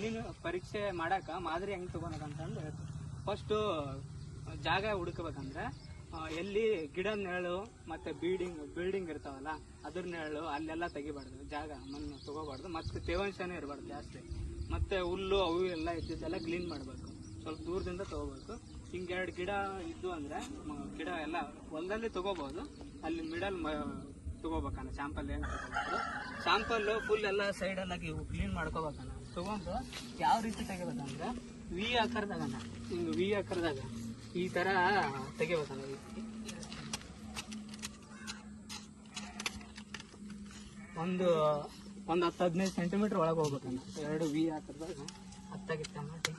ಮಣ್ಣಿನ ಪರೀಕ್ಷೆ ಮಾಡಾಕ ಮಾದರಿ ಹೆಂಗ್ ತಗೋಬೇಕಂತಂದು ಹೇಳ್ತೀನಿ ಫಸ್ಟು ಜಾಗ ಹುಡುಕಬೇಕಂದ್ರೆ ಎಲ್ಲಿ ಗಿಡ ನೆರಳು ಮತ್ತೆ ಬಿಲ್ಡಿಂಗ್ ಬಿಲ್ಡಿಂಗ್ ಇರ್ತಾವಲ್ಲ, ಅದ್ರ ನೆರಳು ಅಲ್ಲೆಲ್ಲ ತೆಗಿಬಾರ್ದು, ಜಾಗ ಮಣ್ಣು ತಗೋಬಾರ್ದು, ಮತ್ತೆ ತೇವಾಂಶನೇ ಇರಬಾರ್ದು ಜಾಸ್ತಿ. ಮತ್ತೆ ಹುಲ್ಲು ಅವು ಎಲ್ಲ ಇದ್ದಿದ್ದೆಲ್ಲ ಕ್ಲೀನ್ ಮಾಡಬೇಕು. ಸ್ವಲ್ಪ ದೂರದಿಂದ ತಗೋಬೇಕು. ಹಿಂಗೆ ಎರಡು ಗಿಡ ಇದ್ದು ಅಂದ್ರೆ ಗಿಡ ಎಲ್ಲ ಹೊಲದಲ್ಲಿ ತಗೋಬಹುದು ಅಲ್ಲಿ ಮಿಡಲ್ ತಗೋಬೇಕಣ್ಣ ಶಾಂಪಲ್ ಏನು ತಗೋಬೇಕು? ಫುಲ್ ಎಲ್ಲ ಸೈಡ್ ಎಲ್ಲ ಕ್ಲೀನ್ ಮಾಡ್ಕೋಬೇಕಣ್ಣ ತಗೊಂಡು ಯಾವ ರೀತಿ ತೆಗಿಬೇಕಂದ್ರೆ ವಿ ಆಕಾರದಾಗ ಹಿಂಗೆ ವಿ ಆಕಾರದಾಗ ಈ ತರ ತೆಗಿಬೇಕಣ್ಣ ರೀತಿ. ಒಂದು ಒಂದು ಹತ್ತು ಹದಿನೈದು ಸೆಂಟಿಮೀಟರ್ ಒಳಗೆ ಹೋಗ್ಬೇಕಣ್ಣ. ಎರಡು ವಿ ಆಕಾರದಾಗ ಹತ್ತಾಗಿತ್ತ ಮಾಡಿ.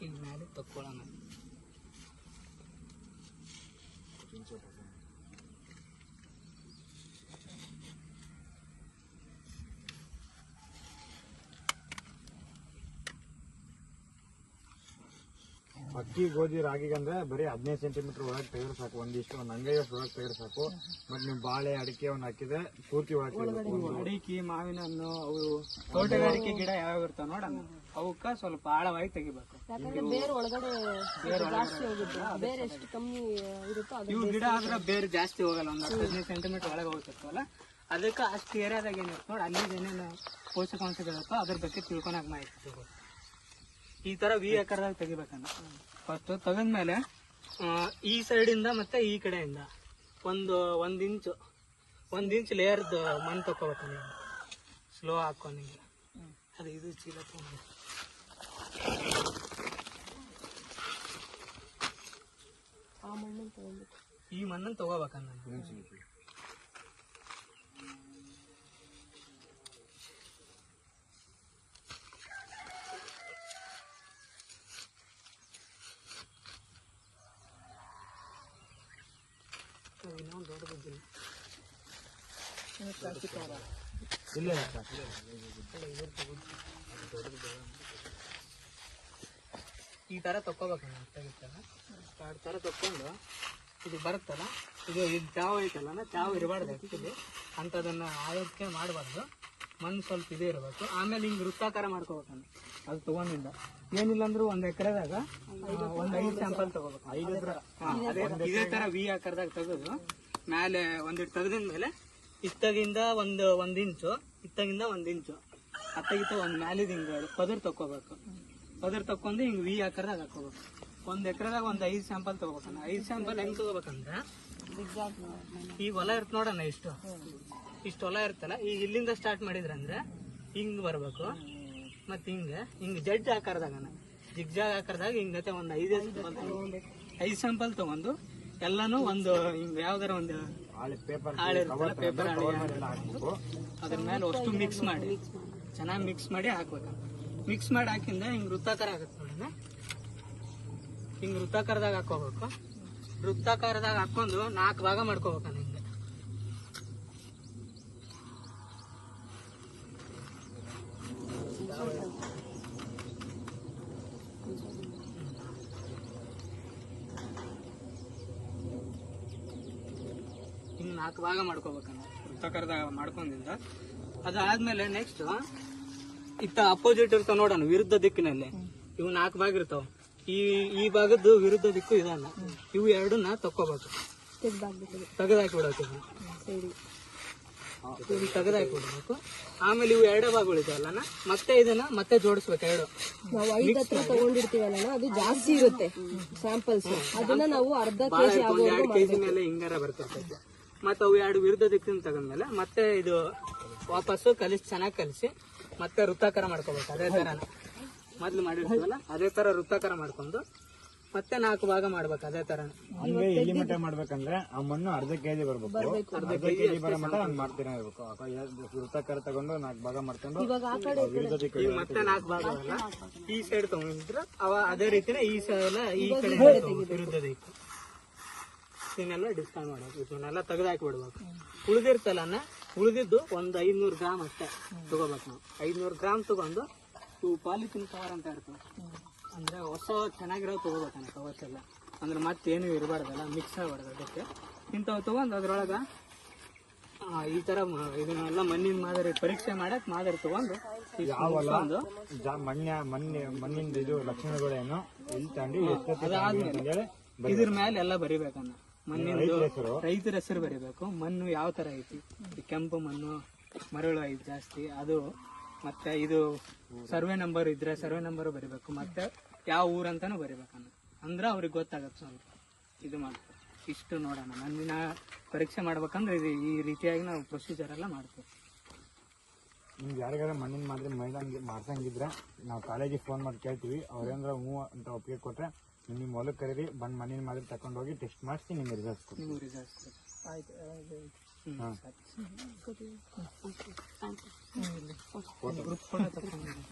ಈಗ ಮೇಲೆ ತಕ್ಕೊಳ್ಳೋಣ ಅಕ್ಕಿ ಗೋಧಿ ರಾಗಿಗಂದ್ರೆ ಬರೀ ಹದಿನೈದು ಸೆಂಟಿಮೀಟರ್ ಒಳಗೆ ತೆಗೆದ್ರೆ ಸಾಕು. ಒಂದಿಷ್ಟು ಒಂದು ಅಂಗೈಯಷ್ಟು ಒಳಗೆ ತೆಗೆದ್ರೆ ಸಾಕು. ಮತ್ತೆ ನೀವು ಬಾಳೆ ಅಡಿಕೆ ಒಂದು ಹಾಕಿದ್ರೆ ಪೂರ್ತಿ ಒಳಗೆ ಅಡಿಕೆ ಮಾವಿನ ಹಣ್ಣು ಅವು ತೋಟಗಾರಿಕೆ ಗಿಡ ಯಾವ ಇರ್ತಾವ ನೋಡಣ. ಅವಕ್ಕ ಸ್ವಲ್ಪ ಆಳವಾಗಿ ತೆಗಿಬೇಕು. ಯಾಕಂದ್ರೆ ಬೇರೆ ಒಳಗಡೆ ಜಾಸ್ತಿ ಹೋಗುತ್ತೆ. ಬೇರೆ ಎಷ್ಟು ಕಮ್ಮಿ ಇರುತ್ತೋ ಅದು ಇವು ಗಿಡ ಆದ್ರೆ ಬೇರೆ ಜಾಸ್ತಿ ಹೋಗಲ್ಲ. ಒಂದು ಹದಿನೈದು ಸೆಂಟಿಮೀಟರ್ ಒಳಗೆ ಹೋಗ್ತಿರ್ತವಲ್ಲ ಅದಕ್ಕೆ ಅಷ್ಟು ಏರಿಯಾದಾಗ ಏನಿರುತ್ತೆ ನೋಡಿ? ಅಲ್ಲಿ ಏನೇನು ಪೋಷಕಾಂಶಗಳಿರುತ್ತೋ ಅದ್ರ ಬಗ್ಗೆ ತಿಳ್ಕೊಳಕ್ ಮಾಹಿತಿ ತಗೋ ಈ ತರ ವಿ ಆಕಾರದಾಗ ತೆಗಿಬೇಕಂತ. ಫಸ್ಟ್ ತೆಗೆದ್ಮೇಲೆ ಈ ಈ ಸೈಡಿಂದ ಮತ್ತೆ ಈ ಕಡೆಯಿಂದ. ಒಂದು ಒಂದ್ ಇಂಚು ಒಂದ್ ಇಂಚ್ ಲೇಯರ್ದು ಮಣ್ಣು ನೀವು. ಸ್ಲೋ ಹಾಕೊಂಡು ಅದು ಇದು ಚೀಲ ತಗೊಂಡು. ಆ ಮಣ್ಣನ್ನು ತಗೊಂಡ್ಬಿಟ್ಟು. ಈ ಮಣ್ಣನ್ನು ತಗೋಬೇಕನ್ನ ಇನ್ನೊಂದು ದೊಡ್ಡ ಬುದ್ಧಿ ಇಲ್ಲ ಈ ತರ ತಕ್ಕೋಬೇಕಣ್ಣ ತೆಗಿತಲ್ಲ ಎರಡು ತರ ತಕ್ಕೊಂಡು ಇದು ಬರುತ್ತಲ್ಲ, ಇದು ಇದು ಚಾವ್ ಐತಲ್ಲ ಚಾವ್ ಇರಬಾರ್ದು ಅಂತದನ್ನ ಅಂಥದನ್ನ ಆಯೋಜನೆ ಮಾಡಬಾರ್ದು. ಮಣ್ಣು ಸ್ವಲ್ಪ ಇದೇ ಇರಬೇಕು. ಆಮೇಲೆ ಹಿಂಗೆ ವೃತ್ತಾಕಾರ ಮಾಡ್ಕೋಬೇಕಣ್ಣ ಅದು ತಗೊಂಡಿಂದ. ಏನಿಲ್ಲ ಅಂದ್ರೆ ಒಂದು ಎಕರೆದಾಗ ಒಂದು ಐದು ಸ್ಯಾಂಪಲ್ ತಗೋಬೇಕು. ಐದು ಇದೇ ತರ ವಿ ಆಕಾರದಾಗ ತೆಗೆದು. ಮೇಲೆ ಒಂದಿಟ್ಟು ತೆಗೆದಿನ ಮೇಲೆ ಇತ್ತಗಿಂದ ಒಂದು ಒಂದ್ ಇಂಚು ಇತ್ತಗಿಂದ ಒಂದ್ ಇಂಚು. ಅತ್ತಗಿತ್ತ ಒಂದ್ ಮ್ಯಾಲಿದ ಹಿಂಗ ಪದರ್ ತಕ್ಕೋಬೇಕು. ಪದರ್ ತಕ್ಕೊಂಡು ಹಿಂಗ್ ವಿ ಆಕಾರದಾಗ ಹಾಕೋಬೇಕು. ಒಂದ್ ಎಕರೆದಾಗ ಒಂದ್ ಐದು ಸ್ಯಾಂಪಲ್ ತಗೋಬೇಕಣ್ಣ ಐದು ಸ್ಯಾಂಪಲ್ ಹೆಂಗ್ ತಗೋಬೇಕಂದ್ರೆ ಈಗ ಹೊಲ ಇರ್ತ ನೋಡೋಣ ಇಷ್ಟು. ಇಷ್ಟು ಹೊಲ ಇರ್ತಲ್ಲ ಈಗ ಇಲ್ಲಿಂದ ಸ್ಟಾರ್ಟ್ ಮಾಡಿದ್ರಂದ್ರೆ ಹಿಂಗ್ ಬರ್ಬೇಕು. ಮತ್ ಹಿಂಗ ಹಿಂಗ್ ಜಡ್ಜ್ ಆಕಾರದಾಗನ ಜಿಗ್ಜಾಗ್ ಆಕಾರದಾಗ ಹಿಂಗತೆ ಒಂದ್ ಐದ್ ಐದ್ ಸ್ಯಾಂಪಲ್ ತಗೊಂಡು ಎಲ್ಲಾನು ಒಂದು ಹಿಂಗ್ ಯಾವ್ದಾರ ಒಂದು ಹಾಳೆ ಪೇಪರ್ ಅದ್ರ ಮೇಲೆ ಅಷ್ಟು ಮಿಕ್ಸ್ ಮಾಡಿ. ಚೆನ್ನಾಗಿ ಮಿಕ್ಸ್ ಮಾಡಿ ಹಾಕ್ಬೇಕು. ಮಿಕ್ಸ್ ಮಾಡಿ ಹಾಕಿಂದ ಹಿಂಗ್ ವೃತ್ತಾಕಾರ ಆಗುತ್ತೆ ನೋಡೋಣ ಹಿಂಗ್ ವೃತ್ತಾಕಾರದಾಗ ಹಾಕೋಬೇಕು ವೃತ್ತಾಕಾರದಾಗ ಹಾಕೊಂಡು ನಾಲ್ಕು ಭಾಗ ಮಾಡ್ಕೋಬೇಕಣ್ಣ ಹಿಂಗೆ ಹಿಂಗ್ ನಾಲ್ಕು ಭಾಗ ಮಾಡ್ಕೋಬೇಕಣ್ಣ ವೃತ್ತಾಕಾರದಾಗ ಮಾಡ್ಕೊಂಡಿಂದ ಅದಾದ್ಮೇಲೆ ನೆಕ್ಸ್ಟ್ ಇತ್ತ ಅಪೋಸಿಟ್ ಇರ್ತಾವ ನೋಡೋಣ ವಿರುದ್ಧ ದಿಕ್ಕಿನಲ್ಲಿ. ಇವು ನಾಲ್ಕು ಭಾಗ ಇರ್ತಾವ. ಈ ಈ ಭಾಗದ್ದು ವಿರುದ್ಧ ದಿಕ್ಕು ಇದಲ್ಲ ಇವು ಎರಡನ್ನ ತಕ್ಕೋಬೇಕು. ತೆಗೆದಾಕಿ ಬಿಡಬೇಕು ತೆಗೆದಾಕಿ ಆಮೇಲೆ ಇವು ಎರಡೇ ಭಾಗ ಉಳಿತಾವಲ್ಲ ಮತ್ತೆ ಇದನ್ನ ಮತ್ತೆ ಜೋಡಿಸ್ಬೇಕು ಎರಡು. ನಾವು ಐದ್ ಹತ್ರ ತಗೊಂಡಿರ್ತೀವಲ್ಲ ಅದು ಜಾಸ್ತಿ ಇರುತ್ತೆ. ಸ್ಯಾಂಪಲ್ಸ್ ಅದನ್ನ ನಾವು ಅರ್ಧ ಕೆಜಿ ಎರಡು ಕೆಜಿ ಮೇಲೆ ಹಿಂಗಾರ ಬರ್ತಿರ್ತೈತೆ ಮತ್ತೆ ಅವು ಎರಡು ವಿರುದ್ಧ ದಿಕ್ಕಿನ ತಗೊಂಡ್ಮೇಲೆ ಮತ್ತೆ ಇದು ವಾಪಸ್ಸು ಕಲಿಸಿ ಚೆನ್ನಾಗಿ ಕಲಿಸಿ ಮತ್ತೆ ವೃತ್ತಾಕಾರ ಮಾಡ್ಕೋಬೇಕು ಅದೇ ತರ ಮೊದ್ಲು ಮಾಡಿರ್ತೀವಲ್ಲ ಅದೇ ತರ ವೃತ್ತಾಕಾರ ಮಾಡ್ಕೊಂಡು ಮತ್ತೆ ನಾಲ್ಕು ಭಾಗ ಮಾಡ್ಬೇಕು ಅದೇ ತರ ಹಂಗೆ ಎಲ್ಲಿ ಮಟ್ಟ ಮಾಡ್ಬೇಕಂದ್ರೆ ಆ ಮಣ್ಣು ಅರ್ಧ ಕೆಜಿ ಬರ್ಬೇಕು. ಅರ್ಧ ಕೆಜಿ ಬರೋ ಮಟ್ಟ ಹಂಗ್ ಮಾಡ್ತೀರಾ ಇರ್ಬೇಕು ವೃತ್ತಾಕಾರ ತಗೊಂಡು ನಾಲ್ಕು ಭಾಗ ಮಾಡ್ಕೊಂಡು ಮತ್ತೆ ನಾಲ್ಕು ಭಾಗ ಈ ಸೈಡ್ ತಗೊಂಡ್ರೆ ಅವ ಅದೇ ರೀತಿನೇ ಈ ಸೈಡ್ ಈ ಕಡೆ ವಿರುದ್ಧ ಇವನ್ನೆಲ್ಲ ಡಿಸ್ಕೌಂಟ್ ಮಾಡಬೇಕು ಇವನ್ನೆಲ್ಲ ತೆಗೆದಾಕಿ ಬಿಡ್ಬೇಕು ಉಳಿದಿರ್ತಲ್ಲ ಉಳಿದಿದ್ದು ಒಂದು ಐದ್ನೂರು ಗ್ರಾಮ್ ಅಷ್ಟೇ ತಗೋಬೇಕು ನಾವು. ಐದ್ನೂರು ಗ್ರಾಮ್ ತಗೊಂಡು ಇವು ಪಾಲಿಥಿನ್ ಕವರ್ ಅಂತ ಇರ್ತವೆ ಅಂದ್ರೆ ಹೊಸ ಚೆನ್ನಾಗಿರೋ ತಗೋಬೇಕಣ್ಣ ಕವರ್ಸ್ ಎಲ್ಲ. ಅಂದ್ರೆ ಮತ್ತೇನು ಇರಬಾರ್ದಲ್ಲ ಮಿಕ್ಸ್ ಆಗಬಾರ್ದು ಅದಕ್ಕೆ. ಇಂಥವು ತಗೊಂಡು ಅದ್ರೊಳಗೆ ಈ ತರ ಇದನ್ನೆಲ್ಲ ಮಣ್ಣಿನ ಮಾದರಿ ಪರೀಕ್ಷೆ ಮಾಡಕ್ ಮಾದರಿ ತಗೊಂಡು ಮಣ್ಣ ಮಣ್ಣೆ ಮಣ್ಣಿನ ಇದು ಲಕ್ಷಣಗಳೇನು? ಇದ್ರ ಮೇಲೆ ಎಲ್ಲ ಬರಿಬೇಕಣ್ಣ ಮಣ್ಣಿಂದು ರೈತರ ಹೆಸರು. ಬರೀಬೇಕು. ಮಣ್ಣು ಯಾವ ತರ ಐತಿ? ಈ ಕೆಂಪು ಮಣ್ಣು ಮರಳು ಐತಿ ಜಾಸ್ತಿ. ಅದು ಮತ್ತೆ ಇದು ಸರ್ವೆ ನಂಬರ್ ಇದ್ರೆ ಸರ್ವೆ ನಂಬರ್ ಬರೀಬೇಕು. ಮತ್ತೆ ಯಾವ ಊರಂತಾನು ಬರಿಬೇಕಣ್ಣ ಅಂದ್ರೆ ಅವ್ರಿಗೆ ಗೊತ್ತಾಗತ್ತೆ ಸ್ವಲ್ಪ. ಇದು ಮಾಡ್ತಾರೆ ಇಷ್ಟು ನೋಡೋಣ. ಮಣ್ಣಿನ ಪರೀಕ್ಷೆ ಮಾಡ್ಬೇಕಂದ್ರೆ ಇದು ಈ ರೀತಿಯಾಗಿ ನಾವು ಪ್ರೊಸೀಜರ್ ಎಲ್ಲ ಮಾಡ್ತೀವಿ. ನಿಮ್ಗೆ ಯಾರಿಗಾರ ಮಣ್ಣಿನ ಮಾದರಿ ಮೈದಾನ ಮಾಡ್ಸಂಗಿದ್ರೆ ನಾವು ಕಾಲೇಜಿಗೆ ಫೋನ್ ಮಾಡಿ ಕೇಳ್ತೀವಿ. ಅವ್ರೇನಾರ ಹ್ಞೂ ಅಂತ ಒಪ್ಪಿಗೆ ಕೊಟ್ರೆ ನಿಮ್ಮ ಹೊಲಕ್ಕೆ ಕರೀರಿ ಬಂದು ಮಣ್ಣಿನ ಮಾದರಿ ತಗೊಂಡೋಗಿ ಟೆಸ್ಟ್ ಮಾಡಿಸಿ ನಿಮ್ಗೆ ರಿಸಲ್ಟ್ಸ್ ಕೊಡ್ತೀವಿ. ನೀವು ರಿಸಲ್ಟ್ಸ್ ಹಾಂ. ಗ್ರೂಪ್ ಫೋಟೋ ತಗೊಂಡು